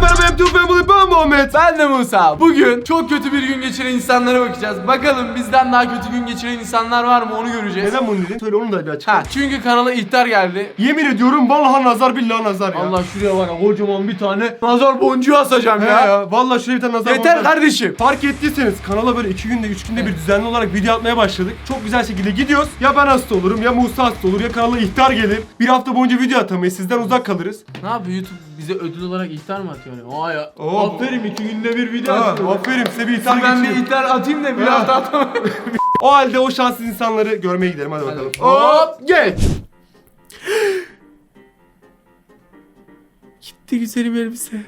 merhaba yaptım ben bunu ben Muhammed. Ben de Musa. Bugün çok kötü bir gün geçiren insanlara bakacağız. Bakalım bizden daha kötü gün geçiren insanlar var mı onu göreceğiz. Neden bunu dedin? Söyle onu da bir açıkla. Ha çünkü kanala ihtar geldi. Yemin ediyorum vallahi nazar billahi nazar ya. Allah şuraya var ya kocaman bir tane nazar boncuğu asacağım He ya. ya. Vallahi şuraya bir tane nazar Yeter boncuğu- kardeşim. Fark ettiyseniz kanala böyle iki günde üç günde bir düzenli olarak video atmaya başladık. Çok güzel şekilde gidiyoruz. Ya ben hasta olurum ya Musa hasta olur ya kanala ihtar gelir. Bir hafta boyunca video atamayız sizden uzak kalırız. Ne yapıyor YouTube bize ödül olarak ihtar mı atıyor? Yani? Aa ya. Oo. Aferin iki günde bir video Ha, atıyor. aferin size bir ihtar Ben bir geçiyorum. ihtar atayım da bir Ha. hafta atamam. O halde o şanssız insanları görmeye gidelim hadi bakalım. Hop geç. Gitti güzelim elbise.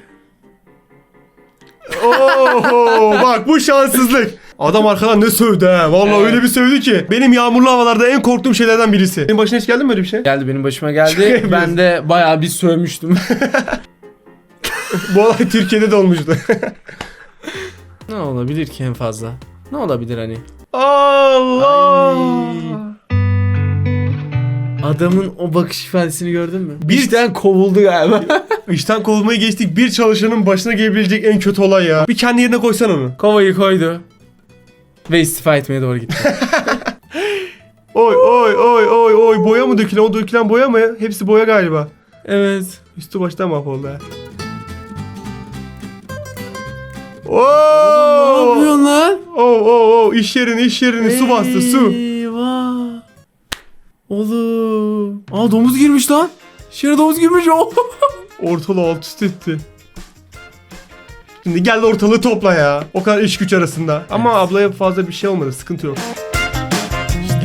Oo, bak bu şanssızlık. Adam arkadan ne sövdü ha. Vallahi Evet. öyle bir sövdü ki. Benim yağmurlu havalarda en korktuğum şeylerden birisi. Senin başına hiç geldi mi böyle bir şey? Geldi benim başıma Şaka geldi. yapıyorsun. ben de bayağı bir sövmüştüm. Bu olay Türkiye'de de olmuştu. ne olabilir ki en fazla? Ne olabilir hani? Allah. Adamın o bakış ifadesini gördün mü? Bir- İşten kovuldu galiba. İşten kovulmayı geçtik. Bir çalışanın başına gelebilecek en kötü olay ya. Bir kendi yerine koysan onu. Kovayı koydu. Ve istifa etmeye doğru gitti. Oy oy oy oy oy boya mı dökülen? O dökülen boya mı? Hepsi boya galiba. evet. Üstü baştan mahvoldu ha. Ne Oo! yapıyorsun lan? Oo oo oo iş yerini iş yerini su bastı su. Eyvah. Oğlum. Aa domuz girmiş lan. İçeri domuz girmiş. Oh. Ortalığı alt üst etti. Şimdi gel de ortalığı topla ya. O kadar iş güç arasında. Ama ablaya fazla bir şey olmadı. Sıkıntı yok.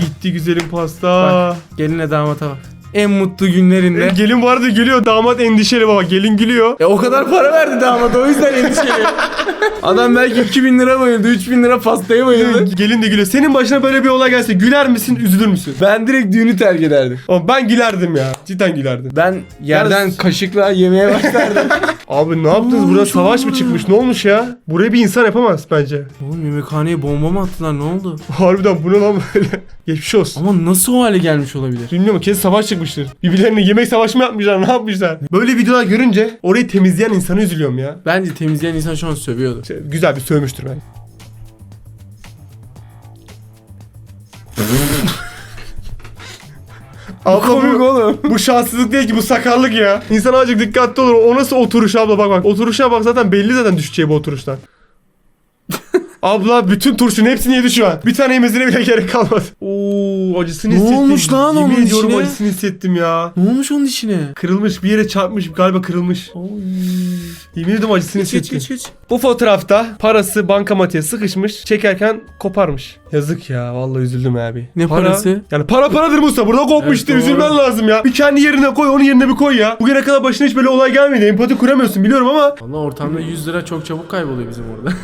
Gitti güzelim pasta. Geline damata bak. En mutlu günlerinde. E, gelin vardı gülüyor. Damat endişeli baba. Gelin gülüyor. E o kadar para verdi damat o yüzden endişeli. Adam belki 2000 lira bayıldı, 3000 lira pastaya bayıldı. Gelin de gülüyor. Senin başına böyle bir olay gelse güler misin, üzülür müsün? Ben direkt düğünü terk ederdim. Ama ben gülerdim ya. Cidden gülerdim. Ben yerden Yalnız- kaşıkla yemeye başlardım. Abi ne yaptınız? Burada savaş mı çıkmış? Ne olmuş ya? Buraya bir insan yapamaz bence. Oğlum yemekhaneye bomba mı attılar ne oldu? Harbiden bu ne lan böyle? Geçmiş olsun. Ama nasıl o hale gelmiş olabilir? Bilmiyorum kesin savaş çıkmıştır. Birbirlerine yemek savaşı mı yapmışlar ne yapmışlar? Böyle videolar görünce orayı temizleyen insana üzülüyorum ya. Bence temizleyen insan şu an sövüyordu. Şey, güzel bir sövmüştür ben. abla Komik bu, oğlum. bu şanssızlık değil ki bu sakarlık ya. İnsan azıcık dikkatli olur. O nasıl oturuş abla bak bak. Oturuşuna bak zaten belli zaten düşeceği bu oturuştan. Abla bütün turşunun hepsini yedi şu an. Bir tane yemesine bile gerek kalmadı. Oo acısını Ne hissettim. olmuş lan Yemin onun ediyorum içine? acısını hissettim ya. Ne olmuş onun içine? Kırılmış bir yere çarpmış galiba kırılmış. Oy. Yemin ediyorum acısını Geç geç hissettim. geç geç. Bu fotoğrafta parası bankamatiğe sıkışmış. Çekerken koparmış. Yazık ya vallahi üzüldüm abi. Ne Para- parası? Yani para paradır Musa burada kopmuştu. Evet, doğru. Üzülmen lazım ya. Bir kendi yerine koy onun yerine bir koy ya. Bugüne kadar başına hiç böyle olay gelmedi. Empati kuramıyorsun biliyorum ama. Valla ortamda 100 lira çok çabuk kayboluyor bizim orada.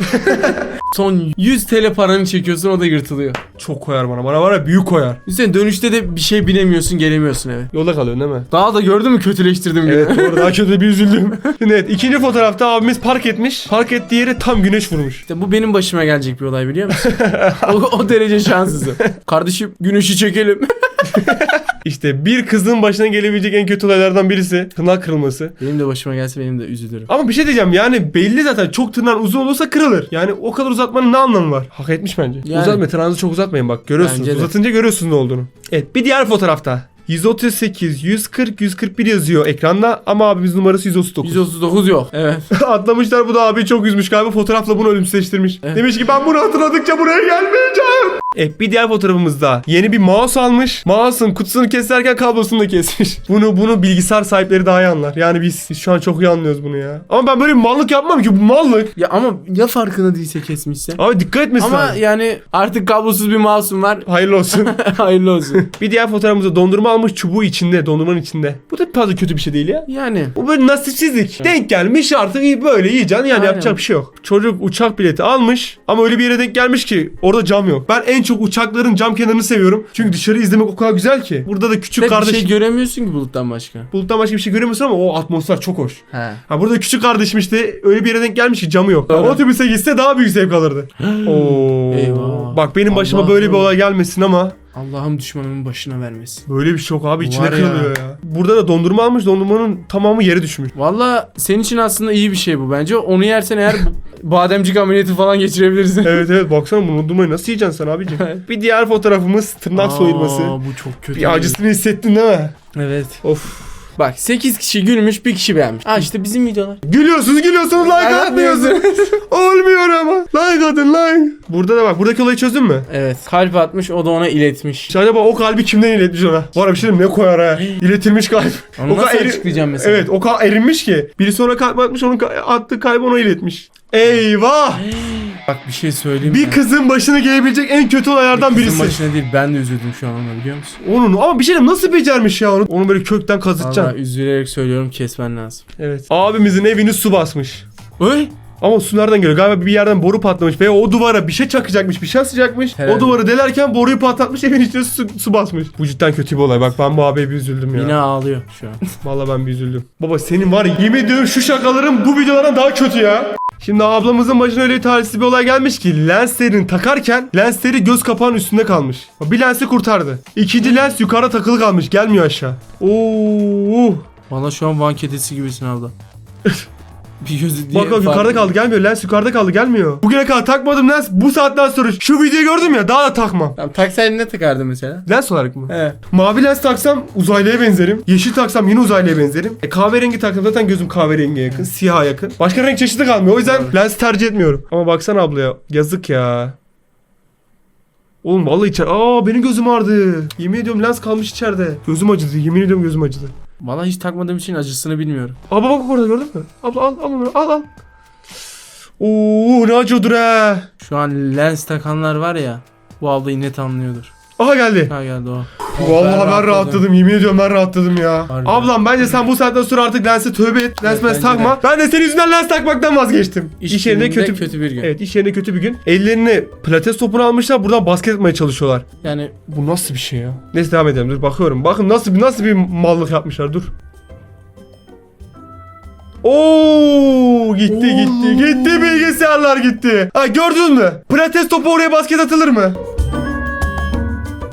Son 100 TL paranı çekiyorsun o da yırtılıyor. Çok koyar bana. Bana var ya büyük koyar. Sen dönüşte de bir şey binemiyorsun gelemiyorsun eve. Yolda kalıyorsun değil mi? Daha da gördün mü kötüleştirdim Evet günü. doğru daha kötü bir üzüldüm. Evet ikinci fotoğrafta abimiz park etmiş. Park ettiği yere tam güneş vurmuş. İşte bu benim başıma gelecek bir olay biliyor musun? o, o derece şanssızım. Kardeşim güneşi çekelim. İşte bir kızın başına gelebilecek en kötü olaylardan birisi tırnak kırılması. benim de başıma gelse benim de üzülürüm. Ama bir şey diyeceğim yani belli zaten çok tırnağın uzun olursa kırılır. Yani o kadar uzatmanın ne anlamı var? Hak etmiş bence. Yani. Uzatmayın tırnağınızı çok uzatmayın bak görüyorsunuz. Bence de. Uzatınca görüyorsunuz ne olduğunu. Evet bir diğer fotoğrafta. 138, 140, 141 yazıyor ekranda ama abimiz numarası 139. 139 yok. Evet. Atlamışlar bu da abi çok üzmüş galiba fotoğrafla bunu ölümsüzleştirmiş. Evet. Demiş ki ben bunu hatırladıkça buraya gelmeyeceğim. Evet bir diğer fotoğrafımızda yeni bir mouse almış. Mouse'un kutusunu keserken kablosunu da kesmiş. Bunu bunu bilgisayar sahipleri daha iyi anlar. Yani biz, biz şu an çok iyi anlıyoruz bunu ya. Ama ben böyle bir mallık yapmam ki bu mallık. Ya ama ya farkında değilse kesmişse? Abi dikkat etmesin Ama lazım. yani artık kablosuz bir mouse'um var. Hayırlı olsun. Hayırlı olsun. bir diğer fotoğrafımızda dondurma almış çubuğu içinde, dondurmanın içinde. Bu da fazla kötü bir şey değil ya. Yani. Bu böyle nasipsizlik. Denk gelmiş artık böyle yiyeceksin yani Aynen. yapacak bir şey yok. Çocuk uçak bileti almış ama öyle bir yere denk gelmiş ki orada cam yok. Ben en çok uçakların cam kenarını seviyorum. Çünkü dışarı izlemek o kadar güzel ki. Burada da küçük Tek bir kardeş... şey göremiyorsun ki buluttan başka. Buluttan başka bir şey göremiyorsun ama o atmosfer çok hoş. He. Ha burada küçük kardeşim işte öyle bir yere denk gelmiş ki camı yok. Doğru. Otobüse gitse daha büyük zevk alırdı. Oo. Eyvah. Bak benim başıma Allah böyle bir Allah. olay gelmesin ama Allah'ım düşmanımın başına vermesin. Böyle bir şok abi içine Var ya. kırılıyor ya. Burada da dondurma almış dondurmanın tamamı yere düşmüş. Valla senin için aslında iyi bir şey bu bence. Onu yersen eğer bademcik ameliyatı falan geçirebilirsin. evet evet baksana bu dondurmayı nasıl yiyeceksin sen abicim? bir diğer fotoğrafımız tırnak Aa, soyulması. bu çok kötü. Bir acısını hissettin değil mi? Evet. Of. Bak 8 kişi gülmüş bir kişi beğenmiş. Aa işte bizim videolar. Gülüyorsunuz gülüyorsunuz like atmıyorsunuz. Olmuyor ama. Like atın like. Burada da bak buradaki olayı çözdün mü? Evet. Kalp atmış o da ona iletmiş. İşte acaba o kalbi kimden iletmiş ona? Var ya bir şey diyeyim, ne koyar ha? İletilmiş kalp. Onu O kadar nasıl eri- açıklayacağım mesela? Evet o kadar erinmiş ki. Biri sonra kalp atmış onun ka- attığı kalbi ona iletmiş. Eyvah! Bak bir şey söyleyeyim Bir mi? kızın başına gelebilecek en kötü olaylardan Kızın birisi. başına değil ben de üzüldüm şu an ona biliyor musun? Onun ama bir şey diyeyim, nasıl becermiş ya onu? Onu böyle kökten Valla kazıtacaksın. üzülerek söylüyorum kesmen lazım. Evet. Abimizin evini su basmış. Oy! Ama su nereden geliyor? Galiba bir yerden boru patlamış veya o duvara bir şey çakacakmış, bir şey asacakmış. Herhalde. O duvarı delerken boruyu patlatmış, evin içine su, su basmış. Bu cidden kötü bir olay. Bak ben bu abiye bir üzüldüm ya. Yine ağlıyor şu an. Vallahi ben bir üzüldüm. Baba senin var ya yemin ediyorum şu şakaların bu videolardan daha kötü ya. Şimdi ablamızın başına öyle talihsiz bir olay gelmiş ki lenslerini takarken lensleri göz kapağının üstünde kalmış. Bir lensi kurtardı. İkinci lens yukarıda takılı kalmış gelmiyor aşağı. Oo. Valla şu an van kedisi gibisin abla. bir gözü diye Bak bak yukarıda kaldı gelmiyor. Lens yukarıda kaldı gelmiyor. Bugüne kadar takmadım lens. Bu saatten sonra şu videoyu gördüm ya daha da takmam. Tamam taksaydın ne takardın mesela? Lens olarak mı? He. Mavi lens taksam uzaylıya benzerim. Yeşil taksam yine uzaylıya benzerim. E, kahverengi taksam zaten gözüm kahverengiye yakın. Siyaha yakın. Başka renk çeşidi kalmıyor. O yüzden lens tercih etmiyorum. Ama baksana ablaya. Yazık ya. Oğlum vallahi içer. Aa benim gözüm ağrıdı. Yemin ediyorum lens kalmış içeride. Gözüm acıdı. Yemin ediyorum gözüm acıdı. Valla hiç takmadığım için acısını bilmiyorum. Abla bak orada gördün mü? Abla al al onu al al. Oo ne acıyordur ha. Şu an lens takanlar var ya. Bu ablayı net anlıyordur. Aha geldi. Ha geldi o. Vallahi ben, rahatladım. Yemin ediyorum ben rahatladım ya. Harbiden. Ablam bence sen bu saatten sonra artık lense tövbe et. Lens mens bence takma. Ben de senin yüzünden lens takmaktan vazgeçtim. İş, yerinde kötü, kötü bir gün. Evet iş yerinde kötü bir gün. Ellerini pilates topuna almışlar. Buradan basket atmaya çalışıyorlar. Yani Bu nasıl bir şey ya? Neyse devam edelim. Dur bakıyorum. Bakın nasıl bir nasıl bir mallık yapmışlar. Dur. Oo gitti gitti gitti bilgisayarlar gitti. Ha gördünüz mü? Pilates topu oraya basket atılır mı?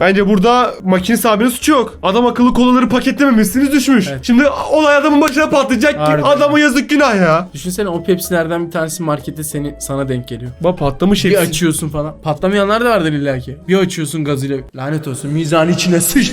Bence burada makine sahibinin suçu yok. Adam akıllı kolaları paketlememişsiniz düşmüş. Evet. Şimdi olay adamın başına patlayacak Harbiden. adama yazık günah ya. düşünsene o Pepsi'lerden bir tanesi markette seni sana denk geliyor. Bak patlamış Bir hepsi. açıyorsun falan. Patlamayanlar da vardır illaki. Bir açıyorsun gazıyla. Lanet olsun mizan içine sıç.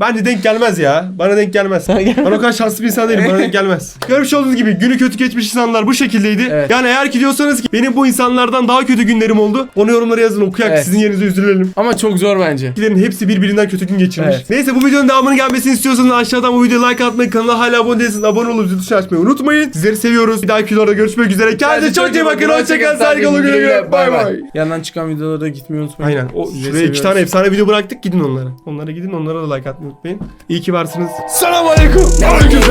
Bence denk gelmez ya. Bana denk gelmez. Ben o kadar şanslı bir insan değilim. Bana denk gelmez. Görmüş olduğunuz gibi günü kötü geçmiş insanlar bu şekildeydi. Evet. Yani eğer ki diyorsanız ki benim bu insanlardan daha kötü günlerim oldu. Onu yorumlara yazın okuyak Evet. sizin yerinize üzülelim. Ama çok zor bence. Kilerin hepsi birbirinden kötü gün geçirmiş. Evet. Neyse bu videonun devamının gelmesini istiyorsanız aşağıdan bu videoya like atmayı, kanala hala abone değilseniz abone olup zil tuşunu açmayı unutmayın. Sizleri seviyoruz. Bir dahaki videoda görüşmek üzere. Kendinize çok iyi bakın. Hoşçakalın. Saygılı güle güle. Bay bay. Yandan çıkan videolara gitmeyi unutmayın. Aynen. O, şuraya iki seviyoruz. tane efsane video bıraktık. Gidin onlara. Onlara gidin. Onlara da like atmayı unutmayın. İyi ki varsınız. Selamun aleyküm. Nowadays,